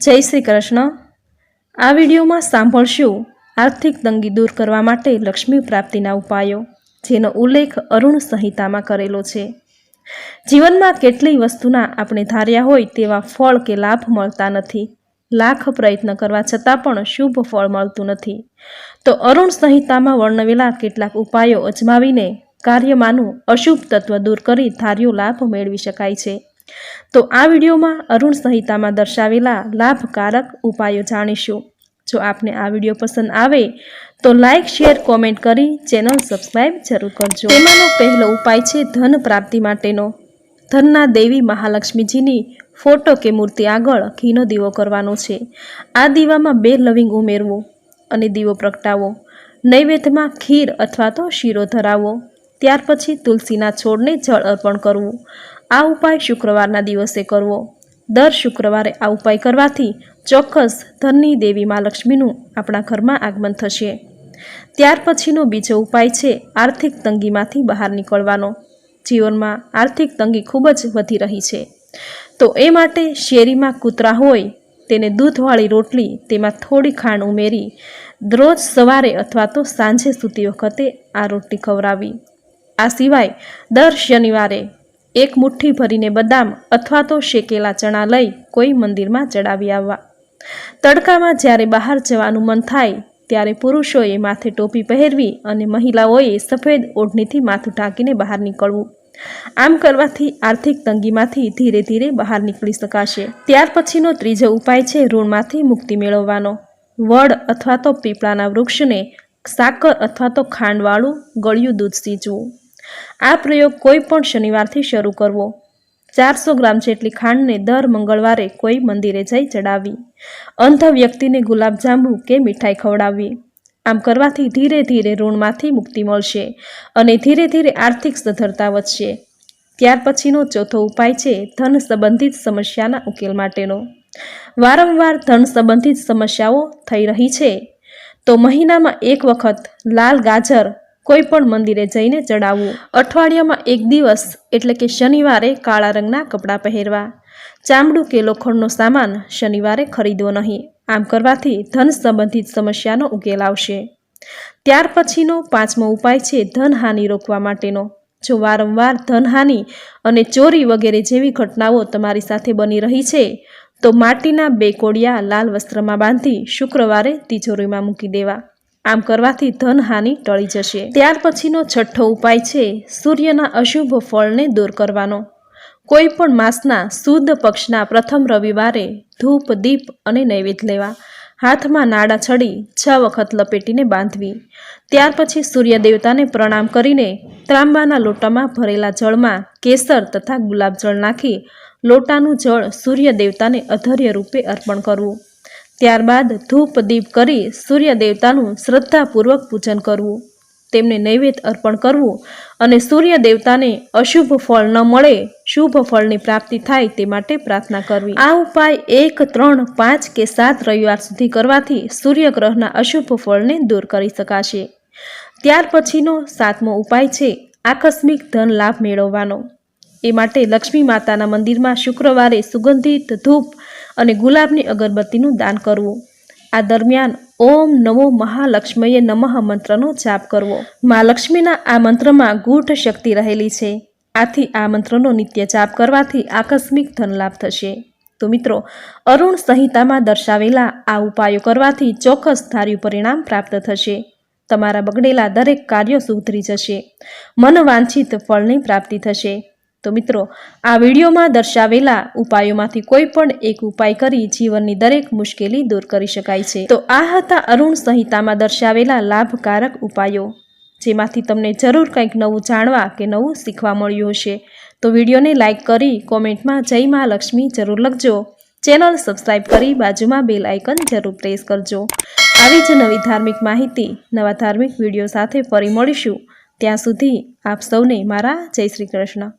જય શ્રી કૃષ્ણ. આ વિડીયોમાં સાંભળશું આર્થિક તંગી દૂર કરવા માટે લક્ષ્મી પ્રાપ્તિના ઉપાયો, જેનો ઉલ્લેખ અરુણ સંહિતામાં કરેલો છે. જીવનમાં કેટલીય વસ્તુના આપણે ધાર્યા હોય તેવા ફળ કે લાભ મળતા નથી. લાખ પ્રયત્ન કરવા છતાં પણ શુભ ફળ મળતું નથી. તો અરુણ સંહિતામાં વર્ણવેલા કેટલાક ઉપાયો અજમાવીને કાર્યમાંનું અશુભ તત્વ દૂર કરી ધાર્યો લાભ મેળવી શકાય છે. તો આ વિડીયોમાં અરુણ સંહિતામાં દર્શાવેલા લાભકારક ઉપાયો જાણીશું. જો આપને આ વીડિયો પસંદ આવે, તો લાઇક શેર, કોમેન્ટ કરી ચેનલ સબસ્ક્રાઈબ જરૂર કરજો. તેમાંનો પહેલો ઉપાય છે ધન પ્રાપ્તિ માટેનો. ધનના દેવી મહાલક્ષ્મીજીની ફોટો કે મૂર્તિ આગળ ઘીનો દીવો કરવાનો છે. આ દીવામાં બે લવિંગ ઉમેરવો અને દીવો પ્રગટાવો. નૈવેદ્યમાં ખીર અથવા તો શીરો ધરાવો. ત્યાર પછી તુલસીના છોડને જળ અર્પણ કરવું. આ ઉપાય શુક્રવારના દિવસે કરવો. દર શુક્રવારે આ ઉપાય કરવાથી ચોક્કસ ધનની દેવી મા લક્ષ્મીનું આપણા ઘરમાં આગમન થશે. ત્યાર પછીનો બીજો ઉપાય છે આર્થિક તંગીમાંથી બહાર નીકળવાનો. જીવનમાં આર્થિક તંગી ખૂબ જ વધી રહી છે. તો એ માટે શેરીમાં કૂતરા હોય, તેને દૂધવાળી રોટલી, તેમાં થોડી ખાંડ ઉમેરી રોજ સવારે અથવા તો સાંજે સૂતી વખતે આ રોટલી ખવડાવી. આ સિવાય દર શનિવારે એક મુઠ્ઠી ભરીને બદામ અથવા તો શેકેલા ચણા લઈ કોઈ મંદિરમાં ચડાવી આવવા. તડકામાં જ્યારે બહાર જવાનું મન થાય, ત્યારે પુરુષોએ માથે ટોપી પહેરવી અને મહિલાઓએ સફેદ ઓઢણીથી માથું ઢાંકીને બહાર નીકળવું. આમ કરવાથી આર્થિક તંગીમાંથી ધીરે ધીરે બહાર નીકળી શકાશે. ત્યાર પછીનો ત્રીજો ઉપાય છે ઋણમાંથી મુક્તિ મેળવવાનો. વડ અથવા તો પીપળાના વૃક્ષને સાકર અથવા તો ખાંડવાળું ગળ્યું દૂધ સીંચવું. આ પ્રયોગ કોઈ પણ શનિવારથી શરૂ કરવો. ચારસો ગ્રામ જેટલી ખાંડને દર મંગળવારે કોઈ મંદિરે જઈ ચડાવવી અંધ વ્યક્તિને ગુલાબજાંબુ કે મીઠાઈ ખવડાવવી આમ કરવાથી ધીરે ધીરે ઋણમાંથી મુક્તિ મળશે અને ધીરે ધીરે આર્થિક સધરતા વધશે. ત્યાર પછીનો ચોથો ઉપાય છે ધન સંબંધિત સમસ્યાના ઉકેલ માટેનો. વારંવાર ધન સંબંધિત સમસ્યાઓ થઈ રહી છે. તો મહિનામાં એક વખત લાલ ગાજર કોઈ પણ મંદિરે જઈને ચડાવવું. અઠવાડિયામાં એક દિવસ, એટલે કે શનિવારે કાળા રંગના કપડાં પહેરવા. ચામડું કે લોખંડનો સામાન શનિવારે ખરીદવો નહીં. આમ કરવાથી ધન સંબંધિત સમસ્યાનો ઉકેલ આવશે. ત્યાર પછીનો પાંચમો ઉપાય છે ધનહાનિ રોકવા માટેનો. જો વારંવાર ધનહાનિ અને ચોરી વગેરે જેવી ઘટનાઓ તમારી સાથે બની રહી છે, તો માટીના બે કોડિયા લાલ વસ્ત્રમાં બાંધી શુક્રવારે તિજોરીમાં મૂકી દેવા. આમ કરવાથી ધનહાનિ ટળી જશે. ત્યાર પછીનો છઠ્ઠો ઉપાય છે સૂર્યના અશુભ ફળને દૂર કરવાનો. કોઈ પણ માસના શુદ્ધ પક્ષના પ્રથમ રવિવારે ધૂપ, દીપ અને નૈવેદ્ય લેવા. હાથમાં નાડા છડી છ વખત લપેટીને બાંધવી. ત્યાર પછી સૂર્ય દેવતાને પ્રણામ કરીને ત્રાંબાના લોટામાં ભરેલા જળમાં કેસર તથા ગુલાબજળ નાખી લોટાનું જળ સૂર્ય દેવતાને અધર્ય રૂપે અર્પણ કરવું. ત્યારબાદ ધૂપ દીપ કરી સૂર્ય દેવતાનું શ્રદ્ધાપૂર્વક પૂજન કરવું, તેમને નૈવેદ્ય અર્પણ કરવું અને સૂર્ય દેવતાને અશુભ ફળ ન મળે, શુભ ફળની પ્રાપ્તિ થાય તે માટે પ્રાર્થના કરવી. આ ઉપાય એક, ત્રણ, પાંચ કે સાત રવિવાર સુધી કરવાથી સૂર્યગ્રહના અશુભ ફળને દૂર કરી શકાશે. ત્યાર પછીનો સાતમો ઉપાય છે આકસ્મિક ધન લાભ મેળવવાનો. એ માટે લક્ષ્મી માતાના મંદિરમાં શુક્રવારે સુગંધિત ધૂપ અને ગુલાબની અગરબત્તીનું દાન કરવું. આ દરમિયાન ઓમ નમો મહાલક્ષ્મીએ નમઃ મંત્રનો જાપ કરવો. મા લક્ષ્મીના આ મંત્રમાં ગૂઢ શક્તિ રહેલી છે. આથી આ મંત્રનો નિત્ય જાપ કરવાથી આકસ્મિક ધનલાભ થશે. તો મિત્રો, અરુણ સંહિતામાં દર્શાવેલા આ ઉપાયો કરવાથી ચોક્કસ ધાર્યું પરિણામ પ્રાપ્ત થશે. તમારા બગડેલા દરેક કાર્યો સુધરી જશે. મનવાંછિત ફળની પ્રાપ્તિ થશે. તો મિત્રો, આ વિડીયોમાં દર્શાવેલા ઉપાયોમાંથી કોઈ પણ એક ઉપાય કરી જીવનની દરેક મુશ્કેલી દૂર કરી શકાય છે. તો આ હતા અરુણ સંહિતામાં દર્શાવેલા લાભકારક ઉપાયો, જેમાંથી તમને જરૂર કંઈક નવું જાણવા કે નવું શીખવા મળ્યું હશે. તો વિડીયોને લાઇક કરી કોમેન્ટમાં જય મા લક્ષ્મી જરૂર લખજો. ચેનલ સબસ્ક્રાઈબ કરી બાજુમાં બેલ આઇકન જરૂર પ્રેસ કરજો. આવી જ નવી ધાર્મિક માહિતી, નવા ધાર્મિક વીડિયો સાથે ફરી મળીશું. ત્યાં સુધી આપ સૌને મારા જય શ્રી કૃષ્ણ.